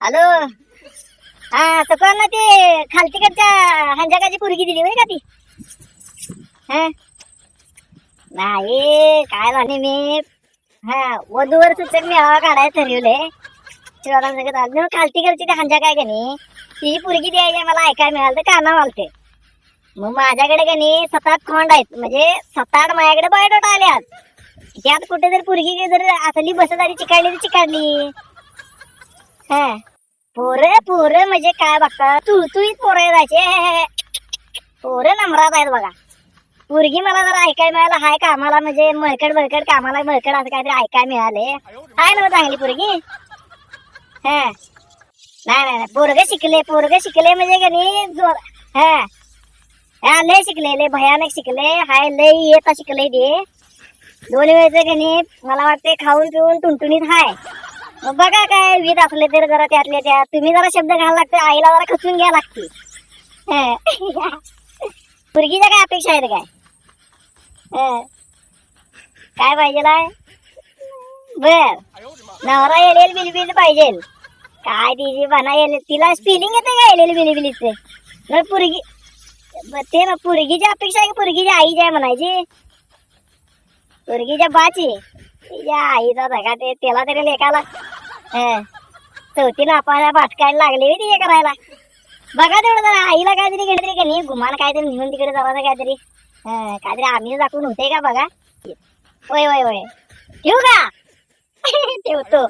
Hello. हा सकाळ ना ते? खालतीकडच्या हंजाकाची पुरगी दिली होय का ती? हा? नाही काय झाले मी? हा वधूवर सूचक मेळावा काढायला ठरवले शिवाराम सगळं आलो खालतीकडची ते हंजा काय का नाही? ती पुरगी द्यायची मला ऐकायला मिळालं तर काना वालते मग माझ्याकडे का नाही सात आठ खोंड आहेत. म्हणजे सात आठ माझ्याकडे आले आल्यात त्यात कुठे जर पुरगी जर असली बसत आली चिकाडली तर चिकाडली. हा. पोरं पोरं म्हणजे काय बघता? तुळतुळीत पोरं जायचे पोरं नम्रात आहेत बघा. पोरगी मला जरा ऐकायला मिळालं. हाय म्हणजे कामाला म्हणजे मळकड मळकड कामाला मळकड असं काहीतरी ऐकायला मिळाले आहे ना चांगली पोरगी? हा. नाही नाही पोरग शिकले पोरग शिकले म्हणजे का नाही जोर हा. हा लय शिकले लय भयानक शिकले हाय लय येता शिकले ते. दोन वेळेचं का नाही मला वाटते खाऊन पिऊन टुनटुनीत हाय. बघा काय वीज असले तर जरा त्यातले त्या तुम्ही जरा शब्द घालायला लागते आईला जरा खचून घ्या लागते. पुरगीच्या काय अपेक्षा आहेत काय? काय पाहिजे बर. नवरा येलेल बिलबिल पाहिजे. काय तिची बना येईल तिला स्पिलिंग येते का येलेल बिलिबिलीचे? मग पुरगी ब- ते ना पुरगीची अपेक्षा आहे की पुरगीच्या आईची आहे म्हणायची? पुरगीच्या बाची. तिच्या आईचा धगा ते त्याला तरी लेखाला चौथीला आपण भाटकायला लागले हे करायला. बघा तेवढं जरा आईला काहीतरी काहीतरी का नाही गुमान काहीतरी नेऊन तिकडे जरा काहीतरी. हं, काहीतरी आम्ही दाखवून होते का बघा. होय होय होय. ठेवू का? ठेवतो.